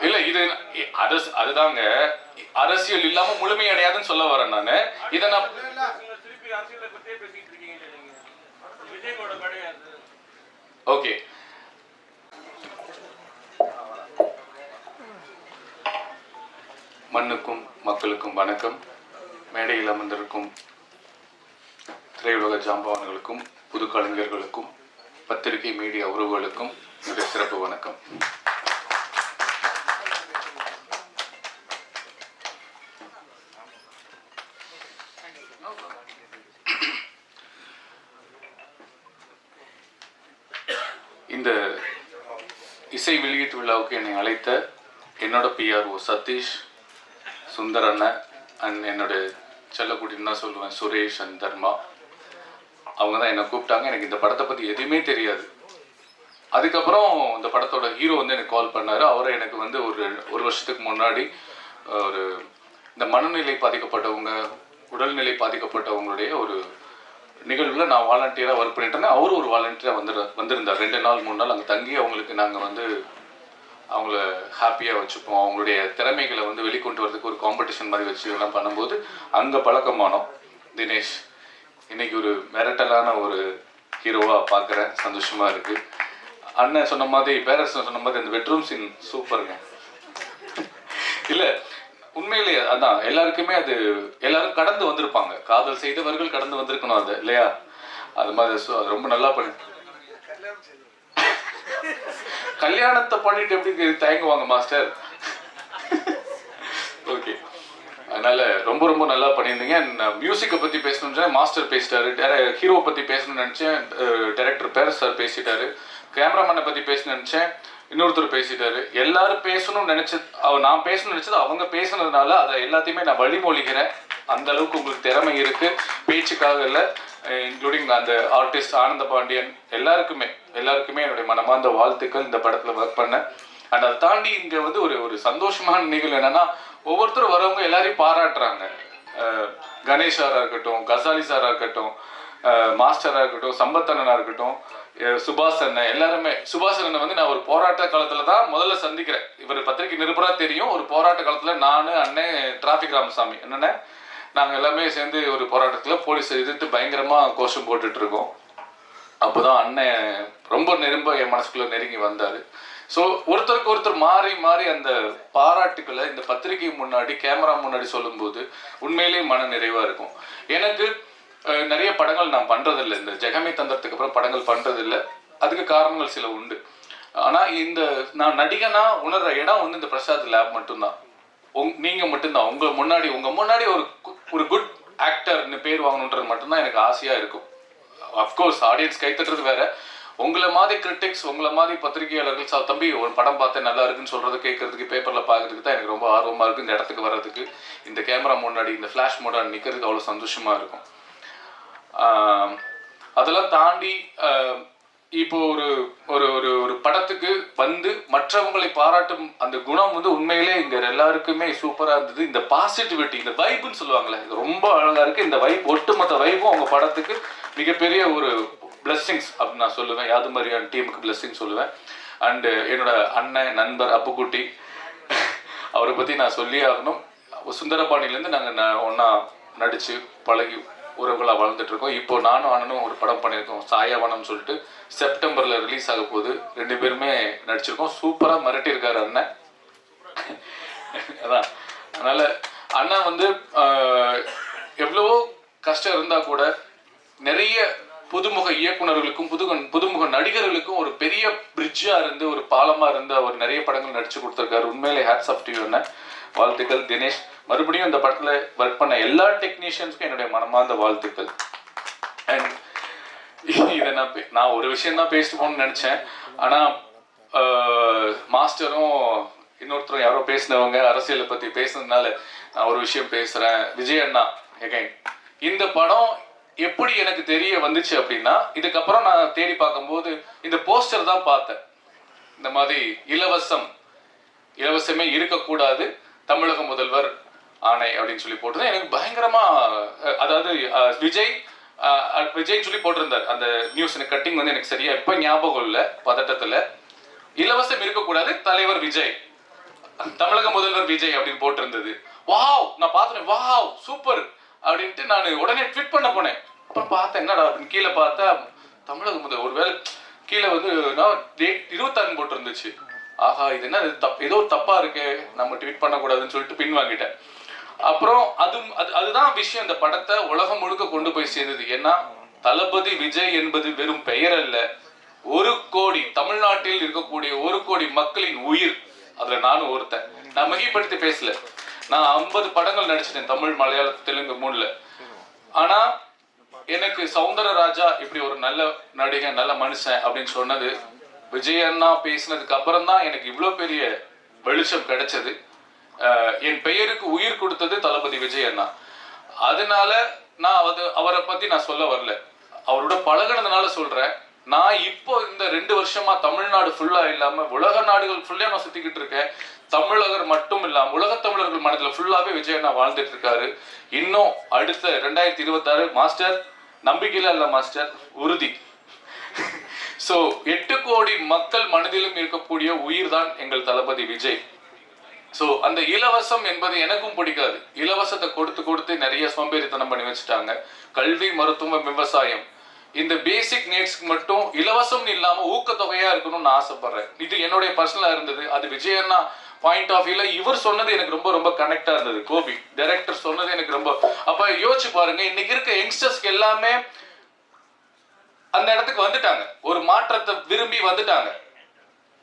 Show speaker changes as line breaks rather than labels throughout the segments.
இல்ல இது அரசு அதுதாங்க. அரசியல் இல்லாம முழுமை அடையாதுன்னு சொல்ல வரேன் நானு. இதை நான் ஓகே. மண்ணுக்கும் மக்களுக்கும் வணக்கம். மேடையில் அமர்ந்திருக்கும் திரையுலக ஜாம்பவான்களுக்கும் புது கலைஞர்களுக்கும் பத்திரிகை மீடியா உறவுகளுக்கும் மிக சிறப்பு வணக்கம். இந்த இசை வெளியீட்டு விழாவுக்கு என்னை அழைத்த என்னோட பிஆர்ஓ சதீஷ் சுந்தர் அண்ணன் அண்ட் என்னோட செல்லக்குட்டின்னு தான் சொல்லுவேன் சுரேஷ் அண்ட் தர்மா. அவங்க தான் என்னை கூப்பிட்டாங்க. எனக்கு இந்த படத்தை பற்றி எதுவுமே தெரியாது. அதுக்கப்புறம் இந்த படத்தோட ஹீரோ வந்து எனக்கு கால் பண்ணார். அவரை எனக்கு வந்து ஒரு ஒரு வருஷத்துக்கு முன்னாடி ஒரு இந்த மனநிலை பாதிக்கப்பட்டவங்க உடல்நிலை பாதிக்கப்பட்டவங்களுடைய ஒரு நிகழ்வில் நான் வாலண்டியராக ஒர்க் பண்ணிட்டேன் அவரும் ஒரு வாலண்டியராக வந்து வந்திருந்தார். ரெண்டு நாள் மூணு நாள் அங்கே தங்கி அவங்களுக்கு நாங்கள் வந்து அவங்கள ஹாப்பியாக வச்சுப்போம். அவங்களுடைய திறமைகளை வந்து வெளிக்கொண்டு வரதுக்கு ஒரு காம்படிஷன் மாதிரி வச்சு எல்லாம் பண்ணும்போது அங்கே பழக்கமானோம். தினேஷ் இன்னைக்கு ஒரு மிரட்டலான ஒரு ஹீரோவாக பார்க்குறேன். சந்தோஷமாக இருக்குது அண்ணன் சொன்ன மாதிரி பேரஸ் சொன்ன மாதிரி அந்த பெட்ரூம் சீன் சூப்பருங்க இல்லை உண்மையிலேயே அதான் எல்லாருக்குமே அது எல்லாரும் கடந்து வந்திருப்பாங்க. காதல் செய்தவர்கள் கடந்து வந்திருக்கணும் அது இல்லையா? அது மாதிரி அது ரொம்ப நல்லா பண்ணி கல்யாணத்தை பண்ணிட்டு எப்படி தயங்குவாங்க மாஸ்டர். ஓகே. அதனால ரொம்ப ரொம்ப நல்லா பண்ணியிருந்தீங்க. மியூசிக்கை uh, பற்றி பேசணும்னு மாஸ்டர் பேசிட்டாரு. ஹீரோவை பற்றி பேசணும்னு நினச்சேன். டேரக்டர் uh, பேர் சார் பேசிட்டாரு. கேமராமேனை பற்றி பேசணும்னு நினச்சேன். இன்னொருத்தர் பேசிட்டாரு. எல்லாரும் பேசணும்னு நினச்சது அவ நான் பேசணும்னு நினைச்சது அவங்க பேசுனதுனால அதை எல்லாத்தையுமே நான் வழிமொழிகிறேன். அந்த அளவுக்கு உங்களுக்கு திறமை இருக்கு. பேச்சுக்காக இல்லை இன்க்ளூடிங் அந்த ஆர்டிஸ்ட் ஆனந்த பாண்டியன் எல்லாருக்குமே எல்லாருக்குமே என்னுடைய மனமார்ந்த வாழ்த்துக்கள் இந்த படத்தில் ஒர்க் பண்ணேன் அண்ட் அதை தாண்டி இங்கே வந்து ஒரு ஒரு சந்தோஷமான நிகழ்வு என்னன்னா ஒவ்வொருத்தரும் வரவங்க எல்லாரையும் பாராட்டுறாங்க. கணேஷ் சாரா இருக்கட்டும் கசாலி சாரா இருக்கட்டும் மாஸ்டரா இருக்கட்டும் சம்பத் அண்ணனா இருக்கட்டும் சுபாஷ் அண்ணன். எல்லாருமே சுபாஷ் அண்ணன் வந்து நான் ஒரு போராட்ட காலத்துல தான் முதல்ல சந்திக்கிறேன். இவர் பத்திரிகை நிருபராக தெரியும். ஒரு போராட்ட காலத்துல நானு அண்ணன் டிராஃபிக் ராமசாமி. என்னென்ன? நாங்கள் எல்லாமே சேர்ந்து ஒரு போராட்டத்தில் போலீஸ் எதிர்த்து பயங்கரமா கோஷம் போட்டுட்டு இருக்கோம். அப்போதான் அண்ணன் ரொம்ப நெரும்ப என் மனசுக்குள்ள நெருங்கி வந்தாரு. ஸோ ஒருத்தருக்கு ஒருத்தர் மாறி மாறி அந்த பாராட்டுக்களை இந்த பத்திரிகை முன்னாடி கேமரா முன்னாடி சொல்லும்போது உண்மையிலேயே மன நிறைவாக இருக்கும். எனக்கு நிறைய படங்கள் நான் பண்ணுறதில்லை இந்த ஜெகமே தந்திரத்துக்கு அப்புறம் படங்கள் பண்ணுறதில்லை அதுக்கு காரணங்கள் சில உண்டு. ஆனால் இந்த நான் நடிகனா உணர்ற இடம் வந்து இந்த பிரசாத் லேப் மட்டும்தான். உங் நீங்கள் மட்டும்தான். உங்கள் முன்னாடி உங்கள் முன்னாடி ஒரு கு- ஒரு குட் ஆக்டர்னு பேர் வாங்கணுன்றது மட்டும்தான் எனக்கு ஆசையாக இருக்கும். அஃப்கோர்ஸ் ஆடியன்ஸ் கைத்தட்டுறது வேற. உங்களை மாதிரி கிரிட்டிக்ஸ் உங்களை மாதிரி பத்திரிகையாளர்கள் சா தம்பி ஒரு படம் பார்த்தேன் நல்லா இருக்குன்னு சொல்றது கேட்கறதுக்கு பேப்பர்ல பார்க்கறதுக்கு தான் எனக்கு ரொம்ப ஆர்வமா இருக்கு. இந்த இடத்துக்கு வர்றதுக்கு இந்த கேமரா முன்னாடி இந்த ஃபிளாஷ் மோடான் நிக்கிறதுக்கு அவ்வளவு சந்தோஷமா இருக்கும். அதெல்லாம் தாண்டி இப்போ ஒரு ஒரு ஒரு ஒரு படத்துக்கு வந்து மற்றவங்களை பாராட்டும் அந்த குணம் வந்து உண்மையிலே இங்க எல்லாருக்குமே சூப்பரா இருந்தது. இந்த பாசிட்டிவிட்டி இந்த வைப்புன்னு சொல்லுவாங்களே இது ரொம்ப அழகா இருக்கு. இந்த வைப் ஒட்டுமொத்த வைப்பும் அவங்க படத்துக்கு மிகப்பெரிய ஒரு பிளஸ்ஸிங்ஸ் அப்படின்னு நான் சொல்லுவேன். யாது மாதிரியான டீமுக்கு பிளஸ்ஸிங் சொல்லுவேன். அண்டு என்னோட அண்ணன் நண்பர் அப்புக்குட்டி அவரை பற்றி நான் சொல்லியே ஆகணும். சுந்தரபாணிலேருந்து நாங்கள் ஒன்றா நடித்து பழகி உறவுகளாக வளர்ந்துட்டு இருக்கோம் இப்போ நானும் அண்ணனும் ஒரு படம் பண்ணியிருக்கோம். சாயாவனம்னு சொல்லிட்டு செப்டம்பரில் ரிலீஸ் ஆக போகுது. ரெண்டு பேருமே நடிச்சிருக்கோம். சூப்பராக மிரட்டியிருக்காரு அண்ணன். அதான். அதனால அண்ணா வந்து எவ்வளவோ கஷ்டம் இருந்தா கூட நிறைய புதுமுக இயக்குனர்களுக்கும் புது புதுமுக நடிகர்களுக்கும் ஒரு பெரிய பிரிட்ஜா இருந்து ஒரு பாலமா இருந்து அவர் நிறைய படங்கள் நடிச்சு கொடுத்துருக்காரு. உண்மையிலே ஹேட்ஸ் ஆஃப் டிவி வாழ்த்துக்கள் தினேஷ். மறுபடியும் இந்த படத்துல ஒர்க் பண்ண எல்லா டெக்னீஷியன்ஸ்க்கும் என்னுடைய மனமார்ந்த வாழ்த்துக்கள். அண்ட் இதை நான் பே- நான் ஒரு விஷயம் தான் பேசிட்டு போகணும்னு நினைச்சேன். ஆனா மாஸ்டரும் இன்னொருத்தரும் யாரோ பேசினவங்க அரசியலை பத்தி பேசுனதுனால நான் ஒரு விஷயம் பேசுறேன். விஜய் அண்ணா எகைன் இந்த படம் எப்படி எனக்கு தெரிய வந்துச்சு அப்படின்னா இதுக்கப்புறம் நான் தேடி பார்க்கும்போது இந்த போஸ்டர் தான் பார்த்தேன். இந்த மாதிரி இலவசம் இலவசமே இருக்கக்கூடாது. தமிழக முதல்வர் ஆணை அப்படின்னு சொல்லி போட்டது எனக்கு பயங்கரமா அதாவது விஜய் விஜய்னு சொல்லி போட்டிருந்தார். அந்த நியூஸ் எனக்கு கட்டிங் வந்து எனக்கு சரியா இப்ப ஞாபகம் இல்லை பதட்டத்துல. இலவசம் இருக்கக்கூடாது தலைவர் விஜய். தமிழக முதல்வர் விஜய் அப்படின்னு போட்டிருந்தது. வாவ்! நான் பார்த்தேன் வாவ்! சூப்பர்! அப்படின்ட்டு நான் உடனே ட்வீட் பண்ண போனேன். அப்புறம் பார்த்தேன் என்னடா அப்படின்னு கீழே பார்த்தா தமிழக முதல் ஒருவேளை கீழே வந்து நான் டேட் இருபத்தாறு போட்டிருந்துச்சு. ஆஹா இது என்ன தப் ஏதோ தப்பா இருக்கு நம்ம ட்வீட் பண்ணக்கூடாதுன்னு சொல்லிட்டு பின் வாங்கிட்டேன். அப்புறம் அது அதுதான் விஷயம். இந்த படத்தை உலகம் முழுக்க கொண்டு போய் சேர்ந்தது. ஏன்னா தளபதி விஜய் என்பது வெறும் பெயர் அல்ல. ஒரு கோடி தமிழ்நாட்டில் இருக்கக்கூடிய ஒரு கோடி மக்களின் உயிர். அதுல நானும் ஒருத்தன். நான் மிகைப்படுத்தி பேசல. நான் ஐம்பது படங்கள் நடிச்சிட்டேன் தமிழ் மலையாள தெலுங்கு மூணுல. ஆனா எனக்கு சௌந்தரராஜா இப்படி ஒரு நல்ல நடிகன் நல்ல மனுஷன் அப்படின்னு சொன்னது விஜய் அண்ணா பேசினதுக்கு அப்புறம் தான் எனக்கு இவ்வளோ பெரிய வெளிச்சம் கிடைச்சது. என் பெயருக்கு உயிர் கொடுத்தது தளபதி விஜய் அண்ணா. அதனால நான் அது அவரை பத்தி நான் சொல்ல வரல. அவரோட பழகுனதுனால சொல்றேன். நான் இப்போ இந்த ரெண்டு வருஷமா தமிழ்நாடு ஃபுல்லா இல்லாம உலக நாடுகள் ஃபுல்லா நான் சுத்திக்கிட்டு இருக்கேன். தமிழகர் மட்டும் இல்லாம உலக தமிழர்கள் மனதில் ஃபுல்லாவே விஜய் அண்ணா வாழ்ந்துட்டு இருக்காரு. இன்னும் அடுத்த ரெண்டாயிரத்தி இருபத்தாறு மாஸ்டர் நம்பிக்கையில இல்ல மாஸ்டர் உறுதி. சோ எட்டு கோடி மக்கள் மனதிலும் இருக்கக்கூடிய உயிர் தான் எங்கள் தளபதி விஜய். ஸோ அந்த இலவசம் என்பது எனக்கும் பிடிக்காது. இலவசத்தை கொடுத்து கொடுத்து நிறைய சோம்பேறித்தனம் பண்ணி வச்சுட்டாங்க. கல்வி மருத்துவம் விவசாயம். இந்த பேசிக் நீட்ஸ்க்கு மட்டும் இலவசம் இல்லாம ஊக்கத்தொகையா இருக்கணும்னு நான் ஆசைப்படுறேன். இது என்னுடைய பர்சனலா இருந்தது. அது விஜயன்னா பாயிண்ட் ஆஃப் வியூல இவர் சொன்னது எனக்கு ரொம்ப ரொம்ப கனெக்டா இருந்தது. கோபி டைரக்டர் சொன்னது எனக்கு ரொம்ப. அப்ப யோசிச்சு பாருங்க இன்னைக்கு இருக்க யங்ஸ்டர்ஸ்க்கு எல்லாமே அந்த இடத்துக்கு வந்துட்டாங்க. ஒரு மாற்றத்தை விரும்பி வந்துட்டாங்க.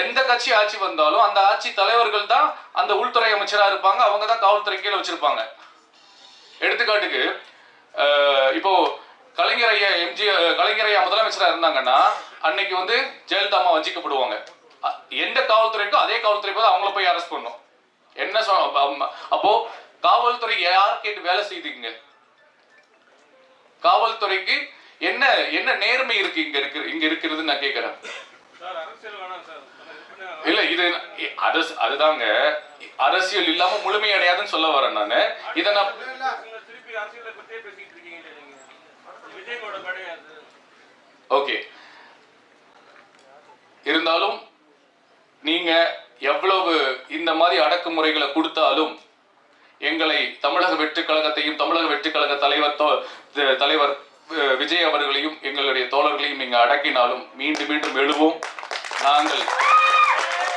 எந்த கட்சி ஆட்சி வந்தாலும் அந்த ஆட்சி தலைவர்கள் தான் அந்த உள்துறை அமைச்சரா இருப்பாங்க அவங்க தான் காவல்துறை கீழே வச்சிருப்பாங்க. எடுத்துக்காட்டுக்கு இப்போ கலைஞர் ஐயா எம்ஜி கலைஞர் ஐயா இருந்தாங்கன்னா அன்னைக்கு வந்து ஜெயலலிதா அம்மா வஞ்சிக்கப்படுவாங்க. எந்த காவல்துறைக்கோ அதே காவல்துறை போது அவங்கள போய் அரெஸ்ட் பண்ணும். என்ன அப்போ காவல்துறை யார் கேட்டு வேலை செய்துங்க? காவல்துறைக்கு என்ன என்ன நேர்மை இருக்கு இங்க இருக்கு இங்க இருக்கிறதுன்னு நான் கேட்கிறேன் இல்ல இது அரசு அதுதாங்க. அரசியல் இல்லாம முழுமை அடையாதுன்னு சொல்ல வரேன் நானு. இதை நான்
திருப்பி அரசியலை
ஓகே. இருந்தாலும் நீங்க எவ்வளவு இந்த மாதிரி அடக்குமுறைகளை கொடுத்தாலும் எங்களை தமிழக வெற்றிக் கழகத்தையும் தமிழக வெற்றி கழக தலைவர் த- தலைவர் விஜய் அவர்களையும் எங்களுடைய தோழர்களையும் நீங்க அடக்கினாலும் மீண்டும் மீண்டும் எழுவோம். நாங்கள்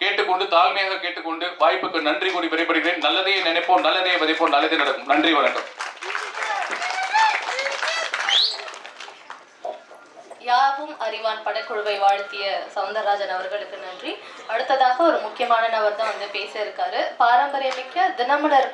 கேட்டுக்கொண்டு தாழ்மையாக கேட்டுக்கொண்டு வாய்ப்புக்கு நன்றி கூறி விரைப்படுகிறேன் நல்லதையே நினைப்போம் நல்லதையே விதைப்போம் நல்லதே நடக்கும். நன்றி வணக்கம்.
யாவும் அறிவான் படக்குழுவை வாழ்த்திய சவுந்தரராஜன் அவர்களுக்கு நன்றி. அடுத்ததாக ஒரு முக்கியமான நபர் தான் வந்து பேச இருக்காரு. பாரம்பரியமிக்க தினமலர்